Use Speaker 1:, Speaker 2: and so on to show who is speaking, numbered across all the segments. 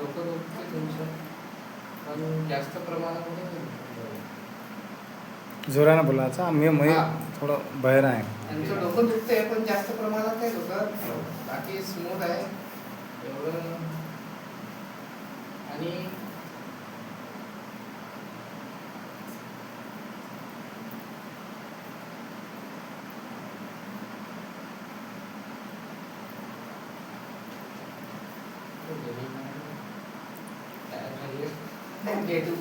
Speaker 1: डोकं दुखते तुमचं पण जास्त प्रमाणामध्ये नाही.
Speaker 2: जोरानं बोलायचा मी मी
Speaker 1: हा.
Speaker 2: थोडं बाहेर आहे
Speaker 1: त्यांचं डोकं दुखते पण जास्त प्रमाणात नाही दुखत बाकी स्मूथ आहे एवढं आणि गेटू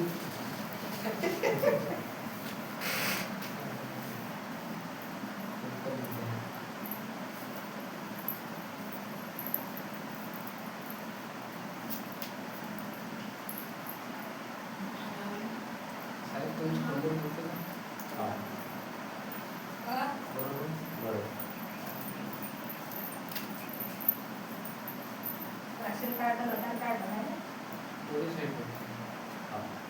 Speaker 1: साहेब तुमची कंबर दुखते का? बरोबर
Speaker 3: राशन कार्ड मतदान कार्ड आहे
Speaker 1: पोलीस आहे तो.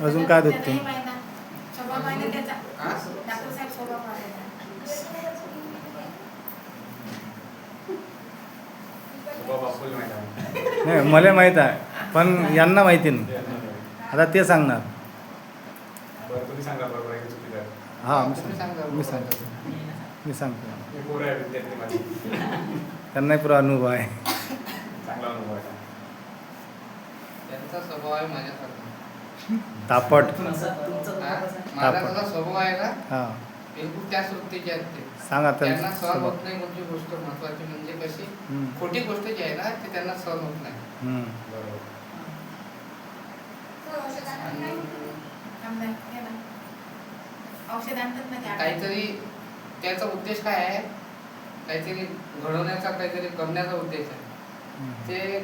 Speaker 2: अजून काय दुखते
Speaker 1: हा?
Speaker 2: नाही मला माहीत आहे पण यांना माहिती नाही. आता ते सांगणार. हां मी सांगतो. मी सांगतो. त्यांनाही पुरा अनुभव आहे.
Speaker 4: चांगला अनुभव आहे.
Speaker 1: त्यांचा स्वभाव आहे माझ्यासारखा.
Speaker 2: तापट. सांगा
Speaker 1: त्यांना सहन
Speaker 2: स्वभाव.
Speaker 1: होत नाही कोणती गोष्ट महत्वाची म्हणजे कशी. खोटी गोष्ट जी आहे ना ती त्यांना सहन होत नाही. काहीतरी त्याचा उद्देश काय आहे? काहीतरी घडवण्याचा काहीतरी करण्याचा उद्देश आहे. ते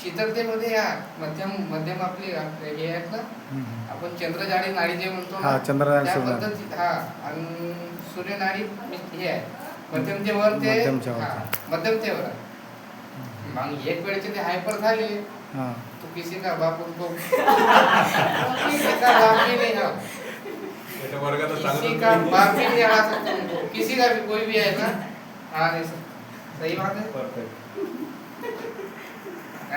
Speaker 1: शीतलतेमध्ये या मध्यम मध्यम आपली आप- हे आहेत ना. आपण चंद्रजाळी नाडी जे म्हणतो
Speaker 2: हा
Speaker 1: ना
Speaker 2: चंद्रनारायण
Speaker 1: त्या
Speaker 2: सूर्य.
Speaker 1: पद्धती हा आणि सूर्यनाडी हे आहे. मध्यमतेवर ते
Speaker 2: मध्यमतेवर.
Speaker 1: हा, मध्यमतेवर. आहे. मग एक वेळचे ते हायपर झाले.
Speaker 2: हां.
Speaker 1: तो किसी का बाप उनको किसी का बाप भी नहीं है.
Speaker 4: त्याच्या
Speaker 1: किसी का बाप भी नहीं आ सकता उनको. किसी का भी कोई भी है ना हाँ नहीं सर. सही बात है?
Speaker 4: परफेक्ट